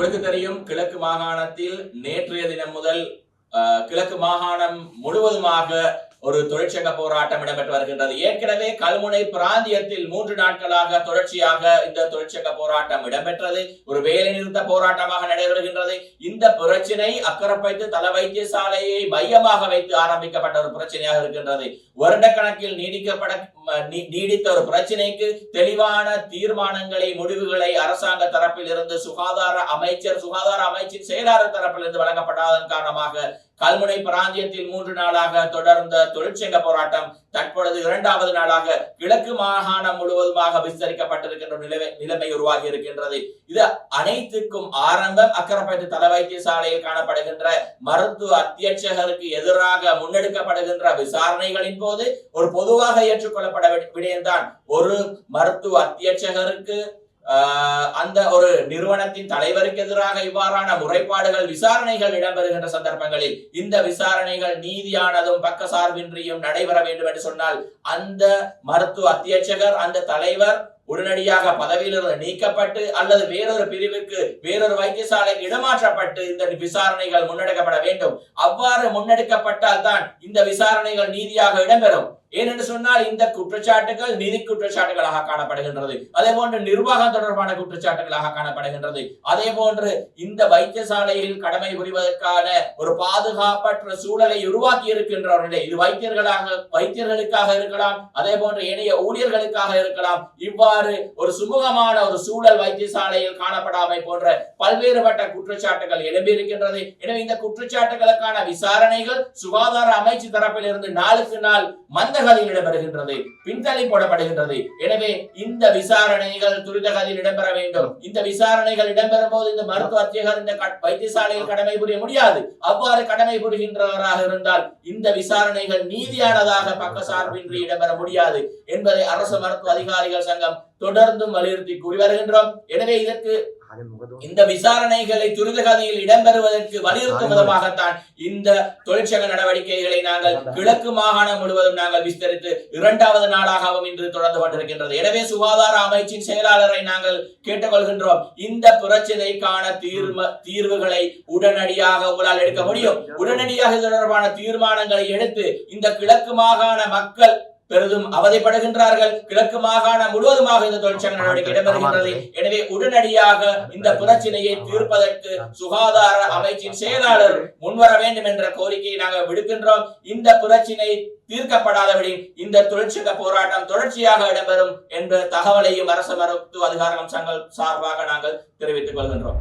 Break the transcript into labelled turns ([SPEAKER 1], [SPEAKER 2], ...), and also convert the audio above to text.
[SPEAKER 1] உங்களுக்கு தெரியும் கிழக்கு மாகாணத்தில் நேற்றைய தினம் முதல் கிழக்கு மாகாணம் முழுவதுமாக ஒரு தொழிற்சங்க போராட்டம் இடம்பெற்று வருகின்றது. ஏற்கனவே கல்முனை பிராந்தியத்தில் மூன்று நாட்களாக தொடர்ச்சியாக இந்த தொழிற்சங்க போராட்டம் இடம்பெற்றது. ஒரு வேலை நிறுத்த போராட்டமாக நடைபெறுகின்றது. இந்த பிரச்சனை அக்கரப்பைத்து தல வைத்தியசாலையை மையமாக வைத்து ஆரம்பிக்கப்பட்ட ஒரு பிரச்சனையாக இருக்கின்றது. வருடக்கணக்கில் நீடிக்கப்பட நீ- நீடித்த ஒரு பிரச்சனைக்கு தெளிவான தீர்மானங்களை முடிவுகளை அரசாங்க தரப்பில் இருந்து சுகாதார அமைச்சர் சுகாதார அமைச்சின் செயலாளர் தரப்பில் இருந்து வழங்கப்படாதன் காரணமாக கல்முனை பிராந்தியத்தில் மூன்று நாளாக தொடர்ந்த தொழிற்சங்க போராட்டம் தற்பொழுது இரண்டாவது நாளாக கிழக்கு மாகாணம் முழுவதுமாக விஸ்தரிக்கப்பட்டிருக்கின்ற நிலைமை நிலைமை உருவாகி இருக்கின்றது. இது அனைத்துக்கும் ஆரம்பம் அக்கரப்பட்டு தலை வைத்தியசாலையில் காணப்படுகின்ற மருத்துவ அத்தியட்சகருக்கு எதிராக முன்னெடுக்கப்படுகின்ற விசாரணைகளின் போது ஒரு பொதுவாக ஏற்றுக்கொள்ளப்பட விடயம்தான். ஒரு மருத்துவ அத்தியட்சகருக்கு அந்த ஒரு நிறுவனத்தின் தலைவருக்கு எதிராக இவ்வாறான முறைப்பாடுகள் விசாரணைகள் இடம்பெறுகின்ற சந்தர்ப்பங்களில் இந்த விசாரணைகள் நீதியானதும் பக்கசார்பின்றியும் நடைபெற வேண்டும் என்று சொன்னால் அந்த மருத்துவ அத்தியட்சகர் அந்த தலைவர் உடனடியாக பதவியிலிருந்து நீக்கப்பட்டு அல்லது வேறொரு பிரிவுக்கு வேறொரு வைத்தியசாலைக்கு இடமாற்றப்பட்டு இந்த விசாரணைகள் முன்னெடுக்கப்பட வேண்டும். அவ்வாறு முன்னெடுக்கப்பட்டால் தான் இந்த விசாரணைகள் நீதியாக இடம்பெறும். ஏனென்று சொன்னால் இந்த குற்றச்சாட்டுகள் நிதி குற்றச்சாட்டுகளாக காணப்படுகின்றது. அதே போன்று நிர்வாகம் தொடர்பான குற்றச்சாட்டுகளாக காணப்படுகின்றது. அதே போன்று இந்த வைத்தியசாலையில் கடமை புரிவதற்கான ஒரு பாதுகாப்பற்ற சூழலை உருவாக்கி இருக்கின்றவர்களே இது வைத்தியர்களாக வைத்தியர்களுக்காக இருக்கலாம் அதே போன்று இணைய ஊழியர்களுக்காக இருக்கலாம். இவ்வாறு ஒரு சுமூகமான ஒரு சூழல் வைத்தியசாலையில் காணப்படாமை போன்ற பல்வேறுபட்ட குற்றச்சாட்டுகள் எழும்பியிருக்கின்றது எனவே இந்த குற்றச்சாட்டுகளுக்கான விசாரணைகள் சுகாதார அமைச்சு தரப்பில் இருந்து நாளுக்கு நாள் மந்த துரிதகதியில் இடம்பெறுகின்றது. பின்தள்ளி போடப்படுகின்றது. எனவே இந்த விசாரணைகள் துரிதகதியில் இடம்பெற வேண்டும். இந்த விசாரணைகள் இடம்பெறும் போது இந்த மருத்துவ அத்தியகர் இந்த வைத்தியசாலையில் கடமை புரிய முடியாது. அவ்வாறு கடமை புரிகின்றவராக இருந்தால் இந்த விசாரணைகள் நீதியானதாக பக்கசார்பின்றி இடம்பெற முடியாது என்பதை அரசு மருத்துவ அதிகாரிகள் சங்கம் தொடர்ந்தும் வலியுறுத்தி கூறி வருகின்றோம். எனவே இதற்கு இந்த விசாரணைகளை துரிதகதியில் இடம்பெறுவதற்கு வலியுறுத்தும் விதமாகத்தான் இந்த தொழிற்சங்க நடவடிக்கைகளை நாங்கள் கிழக்கு மாகாணம் முழுவதும் நாங்கள் விஸ்தரித்து இரண்டாவது நாளாகவும் இன்று தொடர்ந்து கொண்டிருக்கின்றது. எனவே சுகாதார அமைச்சின் செயலாளரை நாங்கள் கேட்டுக்கொள்கின்றோம். இந்த பிரச்சனைக்கான தீர்ம தீர்வுகளை உடனடியாக உங்களால் எடுக்க முடியும். உடனடியாக தொடர்பான தீர்மானங்களை எடுத்து இந்த கிழக்கு மாகாண மக்கள் பெரிதும் அவதிப்படுகின்றார்கள். கிழக்கு மாகாணம் முழுவதுமாக இந்த தொழிற்சங்க நடவடிக்கை இடம்பெறுகின்றது. எனவே உடனடியாக இந்த பிரச்சனையை தீர்ப்பதற்கு சுகாதார அமைச்சின் செயலாளர் முன்வர வேண்டும் என்ற கோரிக்கையை நாங்கள் விடுக்கின்றோம். இந்த பிரச்சனை தீர்க்கப்படாதபடி இந்த தொழிற்சங்க போராட்டம் தொடர்ச்சியாக இடம்பெறும் என்ற தகவலையும் அரசு மருத்துவ அதிகாரம் சங்கம் சார்பாக நாங்கள் தெரிவித்துக் கொள்கின்றோம்.